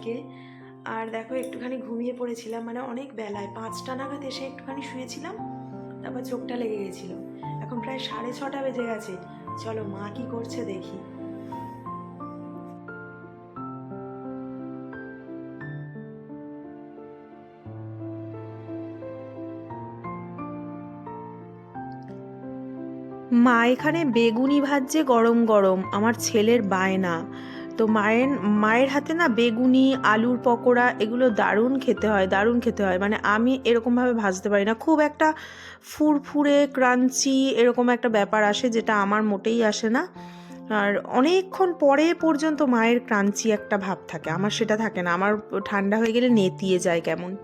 সবাইকে আর দেখো, একটুখানি ঘুমিয়ে পড়েছিলাম মানে অনেক বেলায়। পাঁচটা নাগাদ এসে একটুখানি শুয়েছিলাম, তারপর চোখটা লেগে গেছিল। এখন প্রায় সাড়ে ছটা বেজে গেছে। চলো, মা কি করছে দেখি। মা, এখানে বেগুনি ভাজছে গরম গরম। আমার ছেলের বায়না। তো মায়ের মায়ের হাতে না বেগুনি, আলুর পকোড়া এগুলো দারুণ খেতে হয়, দারুণ খেতে হয়। মানে আমি এরকমভাবে ভাজতে পারি না। খুব একটা ফুরফুরে, ক্রাঞ্চি এরকম একটা ব্যাপার আসে যেটা আমার মোটেই আসে না। আর অনেকক্ষণ পরে পর্যন্ত মায়ের ক্রাঞ্চি একটা ভাব থাকে। আমার সেটা থাকে না। আমার ঠান্ডা হয়ে গেলে নেতিয়ে যায় কেমন।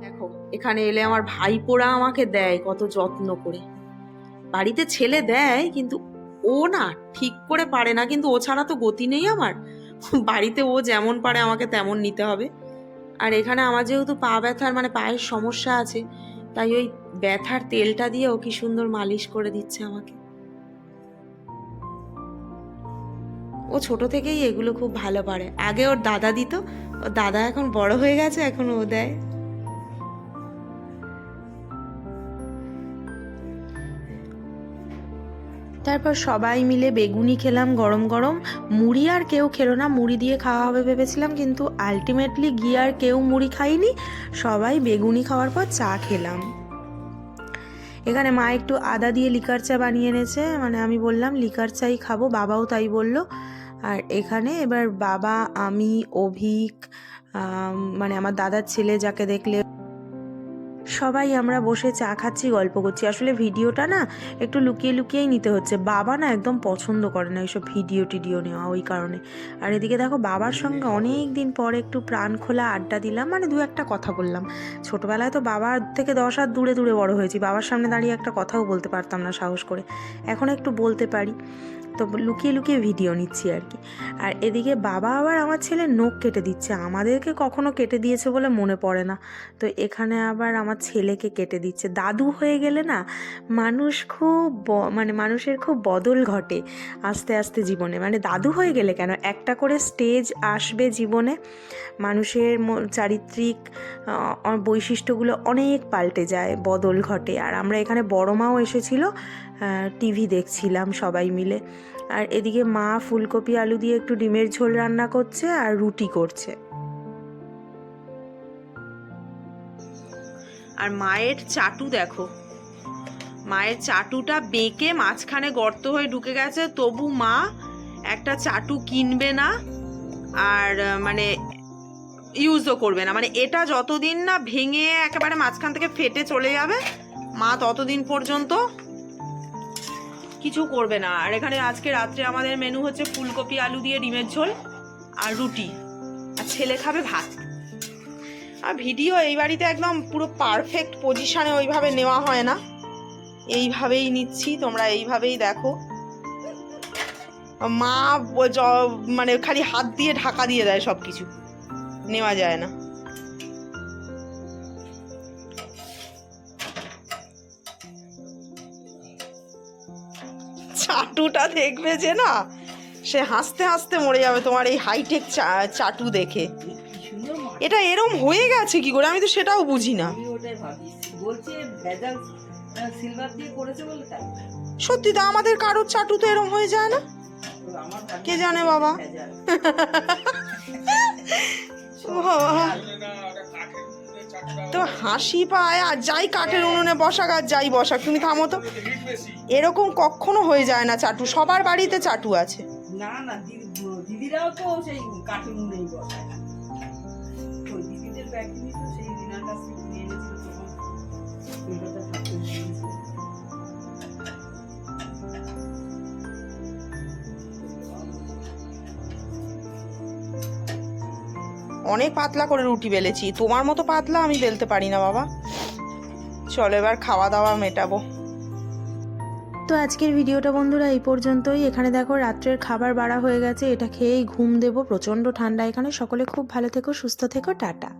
দেখো, এখানে এলে আমার ভাইপোরা আমাকে দেয় কত যত্ন করে। বাড়িতে ছেলে দেয়, কিন্তু ও না ঠিক করে পারে না, কিন্তু ও ছাড়া তো গতি নেই আমার। বাড়িতে ও যেমন পারে আমাকে তেমন নিতে হবে। আর এখানে আমার যেহেতু পা ব্যথার মানে পায়ের সমস্যা আছে, তাই ওই ব্যথার তেলটা দিয়ে ও কি সুন্দর মালিশ করে দিচ্ছে আমাকে। ও ছোট থেকেই এগুলো খুব ভালো পারে। আগে ওর দাদা দিত, ওর দাদা এখন বড় হয়ে গেছে, এখন ও দেয়। তারপর সবাই মিলে বেগুনি খেলাম গরম গরম। মুড়ি আর কেউ খেলো না, মুড়ি দিয়ে খাওয়া হবে ভেবেছিলাম, কিন্তু আলটিমেটলি গিয়ে আর কেউ মুড়ি খাইনি। সবাই বেগুনি খাওয়ার পর চা খেলাম। এখানে মা একটু আদা দিয়ে লিকার চা বানিয়ে এনেছে মানে আমি বললাম, লিকার চাই খাব। বাবাও তাই বলল। আর এখানে এবার বাবা, আমি, অভিক মানে আমার দাদার ছেলে যাকে দেখলে সবাই আমরা বসে চা খাচ্ছি, গল্প করছি। আসলে ভিডিওটা না একটু লুকিয়ে লুকিয়েই নিতে হচ্ছে। বাবা না একদম পছন্দ করে না এইসব ভিডিও টিডিও নেওয়া ওই কারণে। আর এদিকে দেখো, বাবার সঙ্গে অনেক দিন পরে একটু প্রাণ খোলা আড্ডা দিলাম মানে দু একটা কথা বললাম। ছোটোবেলায় তো বাবার থেকে দশ হাত দূরে দূরে বড় হয়েছি। বাবার সামনে দাঁড়িয়ে একটা কথাও বলতে পারতাম না সাহস করে। এখন একটু বলতে পারি। তো লুকিয়ে লুকিয়ে ভিডিও নিচ্ছি আর কি। আর এদিকে বাবা আবার আমার ছেলে নখ কেটে দিচ্ছে। আমাদেরকে কখনো কেটে দিয়েছে বলে মনে পড়ে না। তো এখানে আবার আমার ছেলেকে কেটে দিচ্ছে। দাদু হয়ে গেলে না মানুষ খুব মানে মানুষের খুব বদল ঘটে আস্তে আস্তে জীবনে। মানে দাদু হয়ে গেলে কেন? একটা করে স্টেজ আসবে জীবনে, মানুষের চারিত্রিক বৈশিষ্ট্যগুলো অনেক পাল্টে যায়, বদল ঘটে। আর আমরা এখানে বড় মাও এসেছিল টিভি দেখছিলাম সবাই মিলে। আর এদিকে মা ফুলকপি, আলু দিয়ে একটু ডিমের ঝোল রান্না করছে আর রুটি করছে। আর মায়ের চাটু দেখো। মায়ের চাটুটা বেঁকে মাঝখানে গর্ত হয়ে ঢুকে গেছে, তবু মা একটা চাটু কিনবে না আর মানে ইউজও করবে না। মানে এটা যতদিন না ভেঙে একেবারে মাঝখান থেকে ফেটে চলে যাবে, মা ততদিন পর্যন্ত কিছু করবে না। আর এখানে আজকে রাত্রে আমাদের মেনু হচ্ছে ফুলকপি, আলু দিয়ে ডিমের ঝোল আর রুটি। আর ছেলে খাবে ভাত। আর ভিডিও এই বাড়িতে একদম পুরো পারফেক্ট পজিশনে ওইভাবে নেওয়া হয় না। এইভাবেই নিচ্ছি, তোমরা এইভাবেই দেখো। মা মানে খালি হাত দিয়ে ঢাকা দিয়ে দেয় সব কিছু নেওয়া যায় না। চাটুটা দেখবে যে না সে হাসতে হাসতে মরে যাবে তোমার এই হাইটেক চাটু দেখে। এটা এরম হয়ে গেছে কি করে? আমি তো সেটাও বুঝি না। আমি ওটাই ভাবি বলছে ভেজাল সিলভার দিয়ে করেছে বলে তাই। সত্যি তো আমাদের কারোর চাটু তো এরম হয়ে যায় না? কে জানে বাবা? বাবা। তো হাসি পায় আর যাই কাঠের উনুনে বসাক আর যাই বসাক, তুমি থামো তো। এরকম কখনো হয়ে যায় না চাটু, সবার বাড়িতে চাটু আছে। না না দিদিরাও তো সেই কাঠের উনুনেই বসায় অনেক পাতলা করে রুটি বেলেছি। তোমার মতো পাতলা আমি বেলতে পারি না, বাবা। চলো এবার খাওয়া দাওয়া মেটাবো। তো আজকের ভিডিওটা বন্ধুরা এই পর্যন্তই। এখানে দেখো রাত্রের খাবার বাড়া হয়ে গেছে। এটা খেয়েই ঘুম দেবো। প্রচণ্ড ঠান্ডা এখানে। সকলে খুব ভালো থেকো, সুস্থ থেকো। টাটা।